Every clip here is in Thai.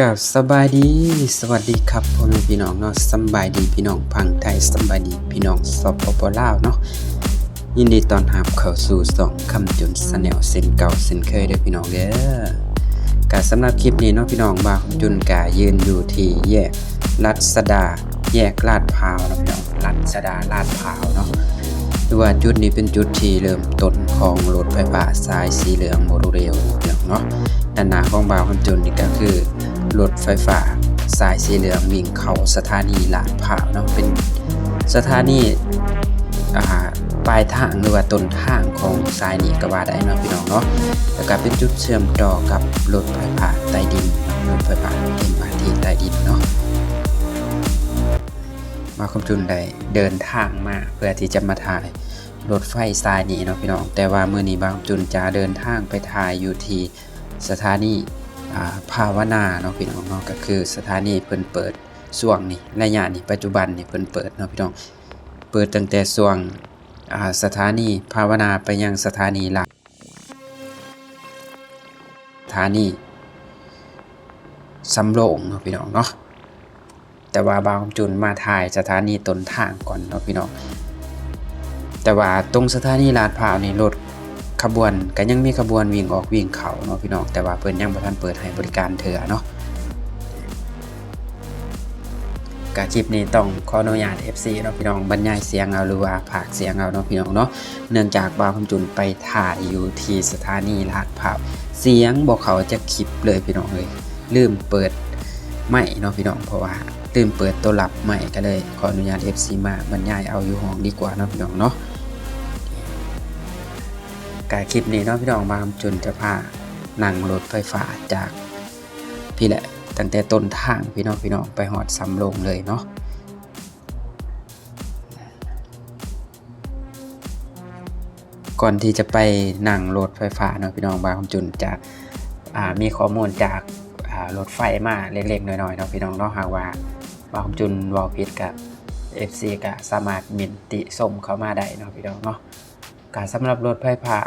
กับสบายดี สวัสดีครับพ่อแม่พี่น้องเนาะสบายดีพี่น้องพังไทยสบายดีพี่น้องสปปลาวเนาะ ยินดีต้อนรับเข้าสู่สองคำจุนสแนลเส้นเก่าเส้นเคยเด้อพี่น้องเด้อกาสำหรับคลิปนี้เนาะพี่น้องบางจุนกายืนอยู่ที่แยกรัชดา แยกลาดพร้าวนะพี่น้องรัชดาลาดพร้าวเนาะหรือว่าจุดนี้เป็นจุดที่เริ่มต้นของรถไฟฟ้าสายสีเหลืองโมโนเรลพี่น้องเนาะด้านหน้าของบาคำจุนนี่ก็คือรถไฟฟ้าสายสีเหลืองวิ่งเข้าสถานีลาดพร้าวเนาะเป็นสถานีอ่า ปลายทางหรือว่าต้นทางของสายนี้ก็ว่าได้เนาะพี่น้องเนาะแล้วก็เป็นจุดเชื่อมต่อกับรถไฟฟ้าใต้ดินรถไฟฟ้า MRT ใต้ดินเนาะมาคมจุนได้เดินทางมาเพื่อที่จะมาถ่ายรถไฟสายนี้เนาะพี่น้องแต่ว่าเมื้อนี้บางจุนจะเดินทางไปถ่ายอยู่ที่สถานีาภาวนาเนาะพี่น้องเนาะก็คือสถานีเพิ่นเปิดช่วงนี้ระยะนี้ปัจจุบันนี่เพิ่นเปิดเนาะพี่น้องเปิดตั้งแต่ช่วงอ่า สถานีภาวนาไปยังสถานีหลักสถานีสำโรงเนาะพี่น้องเนาะแต่ว่าบางจุนมาถ่ายสถานีต้นทางก่อนเนาะพี่น้องแต่ว่าตรงสถานีลาดพร้าวนี่รถขบวนก็ยังมีขบวนวิ่งออกวิ่งเขาเนาะพี่น้องแต่ว่าเพิ่นยังบ่ทันเปิดให้บริการเถื่อเนาะ กะคลิปนี้ต้องขออนุญาต FC เนาะพี่น้องบรรยายเสียงเอาหรือว่าผากเสียงเอาเนาะพี่น้องเนาะเนื่องจากบ่าวคำจุนไปถ่ายอยู่ที่สถานีลาดพร้าวเสียงบ่เขาจะคลิปเลยพี่น้องเลยลืมเปิดไม่เนาะพี่น้องเพราะว่าลืมเปิดตัวหลับใหม่ก็เลยขออนุญาต FC มาบรรยายเอาอยู่ห้องดีกว่าเนาะพี่น้องเนาะกาคลิปนี้เนาะพี่น้องบางจุนจะพานั่งรถไฟฟ้าจากพี่แหละ ตั้งแต่ต้นทางพี่น้องพี่น้องไปหอดสำโรงเลยเนาะก่อนที่จะไปนั่งรถไฟฟ้าเนาะพี่น้องบางจุนจะมีข้อมูลจากรถไฟมาเล็กๆน้อยๆเนาะพี่น้องเนาะหากว่าบางจุนวอลพิดกับ FC ก็สามารถมินติส้มเข้ามาได้เนาะพี่น้องเนาะการสำหรับรถไฟฟ้า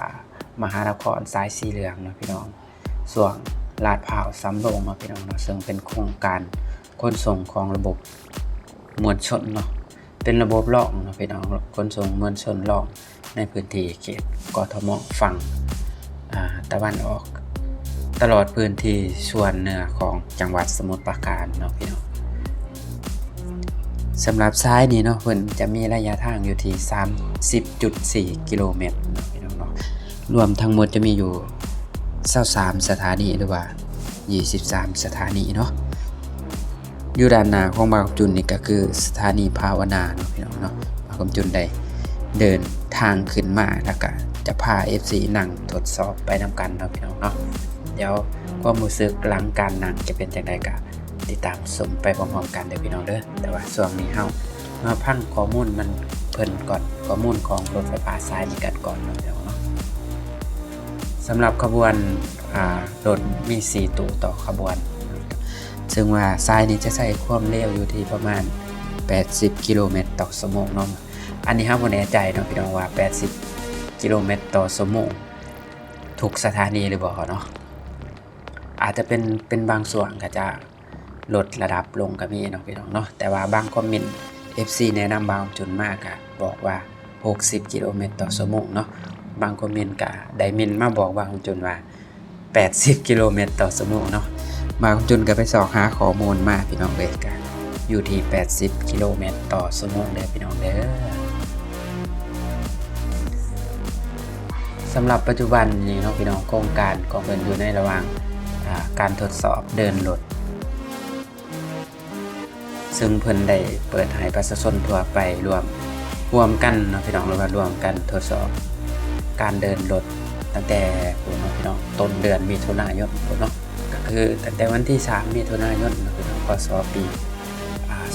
มหานครสายสีเหลืองเนาะพี่น้องส่วน ลาดพร้าวสำโรงเนาะพี่น้องเนาะซึ่งเป็นโครงการขนส่งของระบบมวลชนเนาะเป็นระบบล่องเนาะพี่น้องขนส่งมวลชนล่องในพื้นที่เขตกทมฝั่งตะวันออก ตลอดพื้นที่ส่วนเหนือของจังหวัดสมุทรปราการเนาะพี่น้องสำหรับซ้ายนี่เนาะเพิ่นจะมีระยะทางอยู่ที่ 30.4 กิโลเมตรเนาะพี่น้องเนาะรวมทั้งหมดจะมีอยู่ 23 สถานีหรือว่า 23 สถานีเนาะอยู่ด้านหน้าของบางจุนนี่ก็คือสถานีภาวนาเนาะพี่น้องเนาะบางจุนได้เดินทางขึ้นมาแล้วก็จะพา FC นั่งทดสอบไปนำกันเนาะพี่น้องเนาะเดี๋ยวความรู้สึกหลังการนั่งจะเป็นจังไดก็ติดตามสมไปพร้อมๆกันเด้อพี่น้องเด้อแต่ว่าช่วงนี้เฮามาพังข้อมูลมันเพิ่นก่อนข้อมูลของรถไฟฟ้าสายนี้กันก่อนเนาะเดี๋ยวเนาะ สำหรับขบวนรถมี 4ตู้ต่อขบวน ซึ่งว่าสายนี้จะใช้ความเร็วอยู่ที่ประมาณ 80 กิโลเมตรต่อชั่วโมงเนาะอันนี้ครับบ่แน่ใจเนาะพี่น้องว่า 80 กิโลเมตรต่อชั่วโมงทุกสถานีหรือบ่เนาะอาจจะเป็นเป็นบางส่วนก็จะลดระดับลงก็มีเนาะพี่น้องเนาะแต่ว่าบางคอมเมนต์ FC แนะนำบางจุนมากอะบอกว่า 60 กิโลเมตรต่อชั่วโมงเนาะ บางคอมเมนต์ก็ได้มินมาบอกบางจุนว่า 80 กิโลเมตรต่อชั่วโมงเนาะบางจุนก็ไปสอบหาข้อมูลมาพี่น้องเลยกันอยู่ที่ 80 กิโลเมตรต่อชั่วโมงเด้อพี่น้องเด้อสำหรับปัจจุบันนี้เนาะพี่น้องโครงการของเพิ่นอยู่ในระหว่างาการทดสอบเดินรถซึ่งเพิ่นได้เปิดให้ประชาชนทั่วไปรวมรวมกันเนาะพี่น้องหรือว่ารวมกันทดสอบ การเดินรถตั้งแต่พุ่นเนาะพี่น้องต้นเดือนมิถุนายนพุ่นเนาะก็คือตั้งแต่วันที่ 3 มิถุนายนเนาะพี่น้องพศปี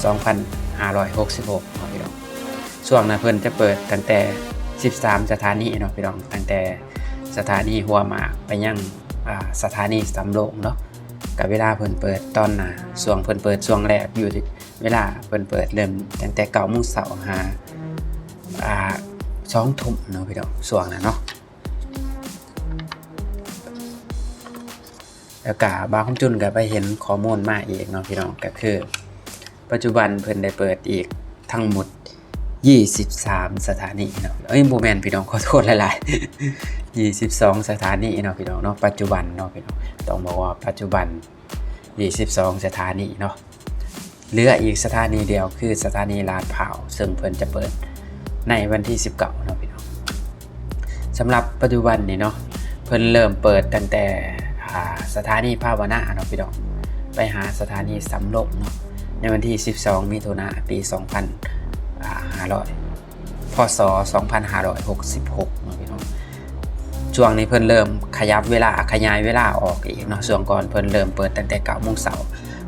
2566เนาะพี่น้องช่วงนั้นเพิ่นจะเปิดตั้งแต่ 13 สถานีเนาะพี่น้องตั้งแต่สถานีหัวหมากไปยังสถานีสำโรงเนาะกับเวลาเพิ่นเปิดตอนหน้าช่วงเพิ่นเปิดช่วงแรกอยู่เวลาเพิ่นเปิดเริ่มตั้งแต่9:00นเช้าหาอ่า 2ทุ่มเนาะพี่น้องช่วงนั้นเนาะแล้วก็บางคำจุนก็ไปเห็นข้อมูลมาอีกเนาะพี่น้องก็คือ ปัจจุบันเพิ่นได้เปิดอีกทั้งหมด 23 สถานีเนาะเอ้ยโมแมนพี่น้องขอโทษหลายๆ22 สถานีเนาะพี่น้องเนาะปัจจุบันเนาะพี่น้องต้องบอกว่าปัจจุบัน 22 สถานีเนาะเหลืออีกสถานีเดียวคือสถานีลาดพร้าวซึ่งเพิ่นจะเปิดในวันที่ 19เนาะพี่น้อง สำหรับปัจจุบันนี่เนาะเพิ่นเริ่มเปิดตั้งแต่สถานีภาวนาเนาะพี่น้องไปหาสถานีสำโรงเนาะในวันที่ 12มิถุนายนปี 2500พศ 2566เนาะพี่น้องช่วงนี้เพิ่นเริ่มขยับเวลาขยายเวลาออกอีกเนาะช่วงก่อนเพิ่นเริ่มเปิดตั้งแต่9โมงเช้า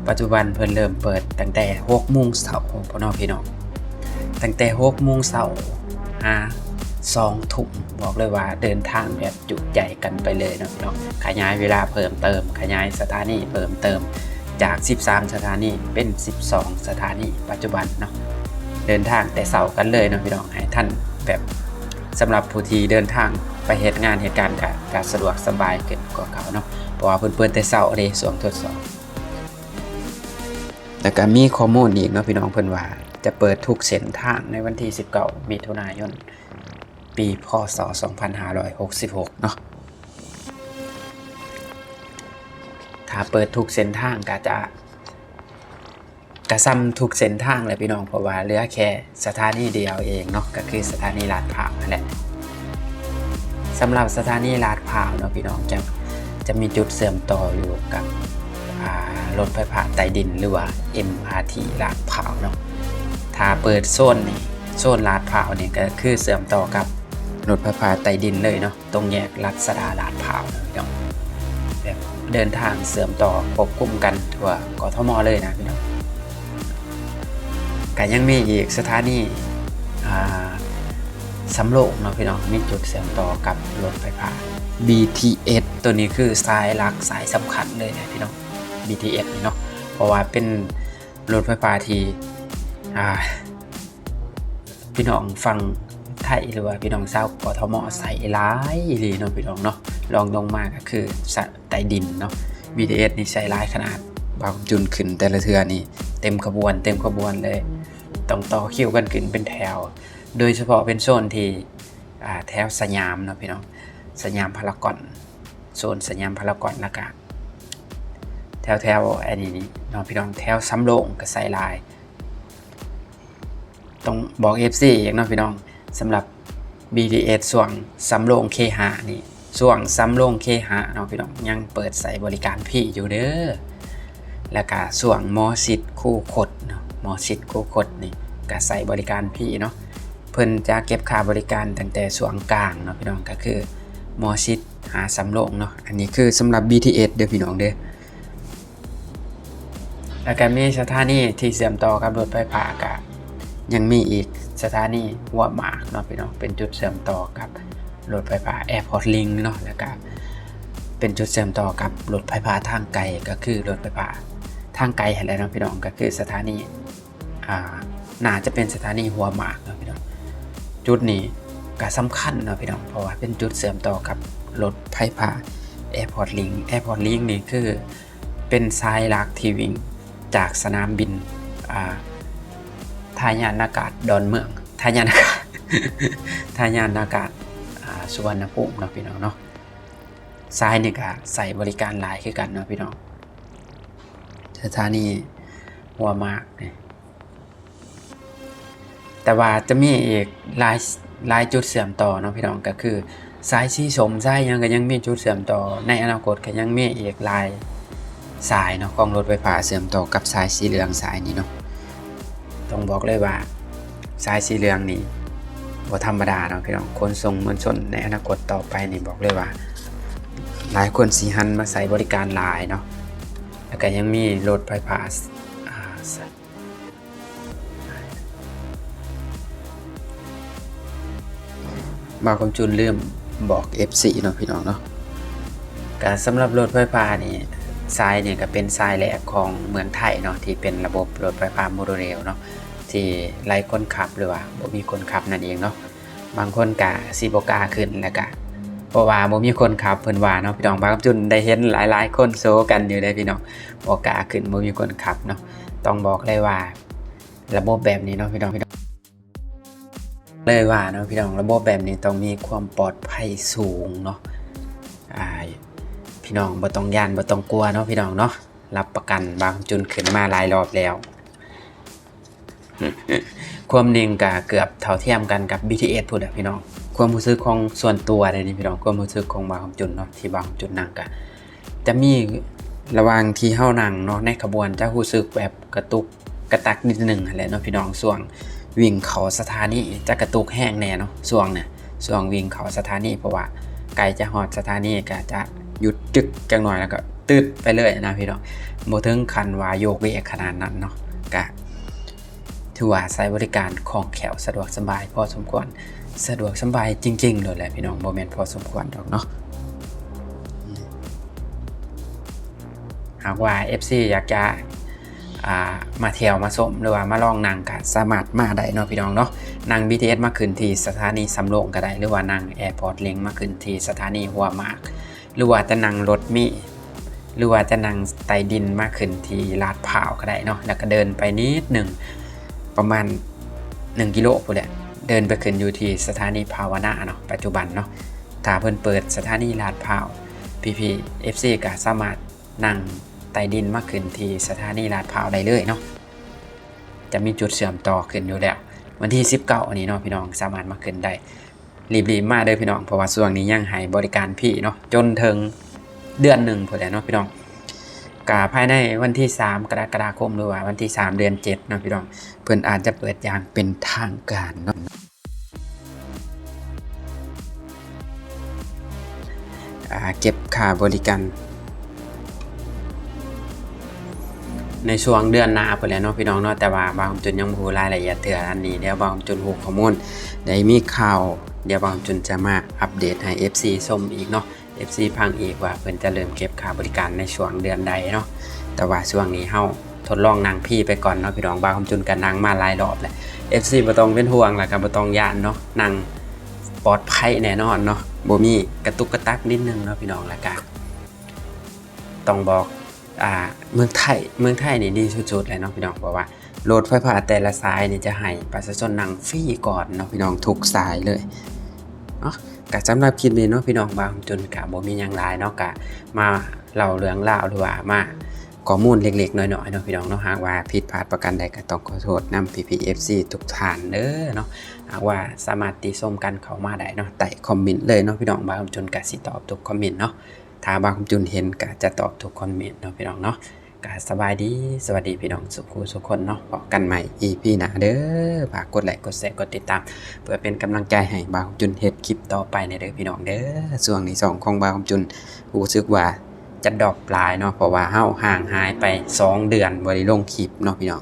ปัจจุบันเพิ่นเริ่มเปิดตั้งแต่6โมงเช้าพ่อน้องพี่น้องตั้งแต่6โมงเช้าหา สองถุงบอกเลยว่าเดินทางแบบจุใจกันไปเลยเนาะพี่น้องขยายเวลาเพิ่มเติม ขยายสถานีเพิ่มเติมจาก 13 สถานีเป็น 12 สถานีปัจจุบันเนาะเดินทางแต่เสาร์กันเลยเนาะพี่น้องให้ท่านแบบสำหรับผู้ที่เดินทางไปเหตุงานเหตุการณ์การการสะดวกสบายเกินกว่าเก่าเนาะเพราะว่าเพิ่อนเปิดแต่เสาร์เลยสวนทดสอบแต่ก็มีข้อมูลอีกเนาะพี่น้องเพิ่อนว่าจะเปิดทุกเส้นทางในวันที่ 19มิถุนายน ปีพศ 2566 เนาะถ้าเปิดทุกเส้นทางก็จะกระซ้ำทุกเส้นทางเลยพี่น้องเพราะว่าเหลือแค่สถานีเดียวเองเนาะก็คือสถานีลาดพร้าวนั่นแหละสำหรับสถานีลาดพร้าวเนาะพี่น้องจะจะมีจุดเสื่อมต่ออยู่กับอ่ารถไฟฟ้าใต้ดินหรือว่า MRT ลาดพร้าวเนาะถ้าเปิดโซนนี่โซนลาดพร้าวนี่ก็คือเสื่อมต่อกับ รถไฟฟ้าใต้ดินเลยเนาะตรงแยกรัชดาลาดพาวนะพี่น้องแบบเดินทางเสื่อมต่อควบคุมกันทั่วกทมเลยนะพี่น้องก็ยังมีอีกสถานีสำโรงเนาะพี่น้องมีจุดเสื่อมต่อกับรถไฟฟ้า BTS ตัวนี้คือสายหลักสายสำคัญเลยนะพี่น้อง BTS เนาะเพราะว่าเป็นรถไฟฟ้าที่พี่น้องฟัง ไทยหรือว่าพี่น้องชาวกทมใส่ร้ายอีหลีเนาะพี่น้องเนาะลองลงมาก็คือสะใต้ดินเนาะ BTS นี่ใส่ร้ายขนาดบางจุนขึ้นแต่ละเทือนี่เต็มขบวน เต็มขบวนเลยต้องต่อคิวกันขึ้นเป็นแถว โดยเฉพาะเป็นโซนที่แถวสยามเนาะพี่น้องสยามพารากอนโซนสยามพารากอนล้วก็แถวแถวอันนี้นี่เนาะพี่น้องแถวซ้ำโรงก็ใส่ลาย ต้องบอก FC อย่างเน้องพี่น้อง สำหรับ BTS ส่วงสำโรงเคหะนี่ส่วงสำโรงเคหะเนาะพี่น้องยังเปิดใส่บริการพี่อยู่เด้อแล้วก็ส่วงมอสิทธิ์คู่คดเนาะมอสิทธิ์คู่คดนี่ก็ใส่บริการพี่เนาะเพิ่นจะเก็บค่าบริการตั้งแต่ส่วงกลางเนาะพี่น้องก็คือมอสิทธิ์หาสำโรงเนาะอันนี้คือสำหรับ BTS เด้อพี่น้องเด้อแล้วก็มีสถานีที่เสื่อมต่อกับรถไฟฟ้าก็ ยังมีอีกสถานีหัวหมากเนาะพี่น้องเป็นจุดเสื่อมต่อกับรถไฟฟ้า Airport Link เนาะแล้วก็เป็นจุดเสื่อมต่อกับรถไฟฟ้าทางไกลก็คือรถไฟฟ้าทางไกลอะไรเนาะพี่น้องก็คือสถานีอ่าน่าจะเป็นสถานีหัวหมากเนาะพี่น้องจุดนี้ก็สำคัญเนาะพี่น้องเพราะว่าเป็นจุดเสื่อมต่อกับรถไฟฟ้า Airport Link Airport Link นี่คือเป็นสายหลักที่วิ่งจากสนามบินอ่า ทายานอากาศดอนเมืองทายานอากาศทายานอากาศสุวรรณภูมิเนาะพี่น้องเนาะซ้ายนี่ก็ใส่บริการหลายคือกันเนาะพี่น้องสถานีหัวมากนี่แต่ว่าจะมีอีกหลายหลายจุดเสื่อมต่อเนาะพี่น้องก็คือสายสีชมสายยังก็ยังมีจุดเสื่อมต่อ ในอนาคตก็ยังมีอีกหลายสายเนาะของรถไฟฟ้าเสื่อมต่อกับสายสีเหลืองสายนี้เนาะ ต้องบอกเลยว่าสายสีเหลืองนี่บ่ธรรมดาเนาะพี่น้องคนส่งมวลชนในอนาคตต่อไปนี่บอกเลยว่า หลายคนสีหันมาใส่บริการหลายเนาะแล้วก็ยังมีรถไฟฟ้าอ่าสบาคำจุนเริ่มบอก F4 เนาะพี่น้องเนาะก็สำหรับรถไฟฟ้านี่ ทรายเนี่ยก็เป็นทรายแหลกของเมืองไทยเนาะที่เป็นระบบรถไฟฟ้าโมโนเรลเนาะที่ไร้คนขับหรือว่าบ่มีคนขับนั่นเองเนาะบางคนก็สิบ่กาขึ้นแล้วก็เพราะว่าบ่มีคนขับเพิ่นว่าเนาะพี่น้องบางจุนได้เห็นหลายๆ คนโซกันอยู่ได้พี่น้องบ่กาขึ้นบ่มีคนขับเนาะต้องบอกเลยว่า ระบบแบบนี้เนาะพี่น้องพี่น้องเลยว่าเนาะพี่น้องระบบแบบนี้ต้องมีความปลอดภัยสูงเนาะอ่า พี่น้องบ่ต้องย่านบ่ต้องกลัวเนาะพี่น้องเนาะรับประกันบางจุนขึ้นมาหลายรอบแล้ว ความนิ่งก็เกือบเท่าเทียมกันกับ BTS พูดอะพี่น้อง ความรู้สึกของส่วนตัวเลยนี่พี่น้องความรู้สึกของบางจุนเนาะที่บางจุนนั่งก็จะมีระหว่างที่เฮานั่งเนาะในขบวนจะรู้สึกแบบกระตุกกระตักนิดหนึงแหละเนาะพี่น้องส่วงวิ่งเขาสถานีจะกระตุกแห้งแน่เนาะส่วงเนี่ยส่วงวิ่งเขาสถานีเพราะว่าไกลจะฮอดสถานีก็จะ หยุดจึกจังหน่อยแล้วก็ตืดไปเลยนะพี่น้องบ่ถึงคันว่าโยกเวกขนาดนั้นเนาะก็ถือว่าใช้บริการคล่องแคล่วสะดวกสบายพอสมควรสะดวกสบายจริงๆเลยแหละพี่น้องบ่แม่นพอสมควรดอกเนาะหากว่า FC อยากจะามาเที่ยวมาชมหรือว่ามาลองนั่งก็สามารถมาได้เนาะพี่น้องเนาะนั่ง BTS มาขึ้นที่สถานีสำโรงก็ได้ หรือว่านั่ง Airport Link มาขึ้นที่สถานีหัวมาก หรือว่าจะนั่งรถมีหรือว่าจะนั่งไต่ดินมากขึ้นที่ลาดพร้าวก็ได้เนาะแล้วก็เดินไปนิดหนึ่งประมาณ 1 กิโลพู้นแหละเดินไปขึ้นอยู่ที่สถานีภาวนาเนาะปัจจุบันเนาะถ้าเพิ่นเปิดสถานีลาดพร้าวพีพีเอฟซีก็สามารถนั่งไต่ดินมากขึ้นที่สถานีลาดพร้าวได้เลยเนาะจะมีจุดเชื่อมต่อขึ้นอยู่แล้ว วันที่ 19อันนี้เนาะพี่น้องสามารถมาขึ้นได้ รีบๆมาเด้อพี่น้องเพราะว่าช่วงนี้ยังให้บริการพี่เนาะจนถึงเดือนหนึ่งพอแล้วเนาะพี่น้องกาภายในวันที่ 3 กรกฎาคมหรือว่าวันที่ 3 เดือน7เนาะพี่น้องเพิ่นอาจจะเปิดอย่างเป็นทางการเนาะเก็บค่าบริการ ในช่วงเดือนหน้าไปแล้วเนาะพี่น้องเนาะแต่ว่าบางจุดยังบ่รู้รายละเอียดเถื่ออันนี้เดี๋ยวบางจุดหูข้อมูลได้มีข่าว เดี๋ยวบางจุดจะมาอัปเดตให้ FC ส้มอีกเนาะ FC พังอีกว่าเพิ่นจะเริ่มเก็บค่าบริการในช่วงเดือนใดเนาะแต่ว่าช่วงนี้เฮาทดลองนั่งพี่ไปก่อนเนาะพี่น้องบางจุดก็นั่งมาหลายรอบแล้ว FC บ่ต้องเป็นห่วงแล้วก็บ่ต้องย่านเนาะนั่งปลอดภัยแน่นอนเนาะบ่มีกระตุกกระตักนิดนึงเนาะพี่น้องล้วก็ต้องบอกอ่าเมืองไทยเมืองไทยนี่ดีสุดๆเลยเนาะพี่น้องเพราะว่า รถไฟฟ้าแต่ละสายนี่จะให้ประชาชนนั่งฟรีก่อนเนาะพี่น้องทุกสายเลยเนาะกะสำหรับคลิปนี้เนาะพี่น้องบางจนกะบ่มีหยังหลายเนาะกะมาเล่าเรื่องราหรือว่ามาข้อมูลเล็กๆน้อยๆเนาะพี่น้องเนาะหากว่าผิดพลาดประการใดก็ต้องขอโทษนำ PPFC ทุกท่านเด้อเนาะหากว่าสามารถติชมกันเข้ามาได้เนาะใต้คอมเมนต์เลยเนาะพี่น้องบางจนกะสิตอบทุกคอมเมนต์เนาะถ้าบางจุนเห็นก็จะตอบทุกคอมเมนต์เนาะพี่น้องเนาะ ก็สบายดี สวัสดีพี่น้องสุขุสุขคนเนาะพบกันใหม่ EP หนาเด้อฝากกดไลค์กดแชร์กดติดตาม เพื่อเป็นกำลังใจให้บาวจุนเฮ็ดคลิปต่อไปในเด้อพี่น้องเด้อส่วงนี้สองของบาวจุนรู้สึกว่าจะดรอปลายเนาะเพราะว่าเฮาห่างหายไป 2 เดือนบ่ได้ลงคลิปเนาะพี่น้อง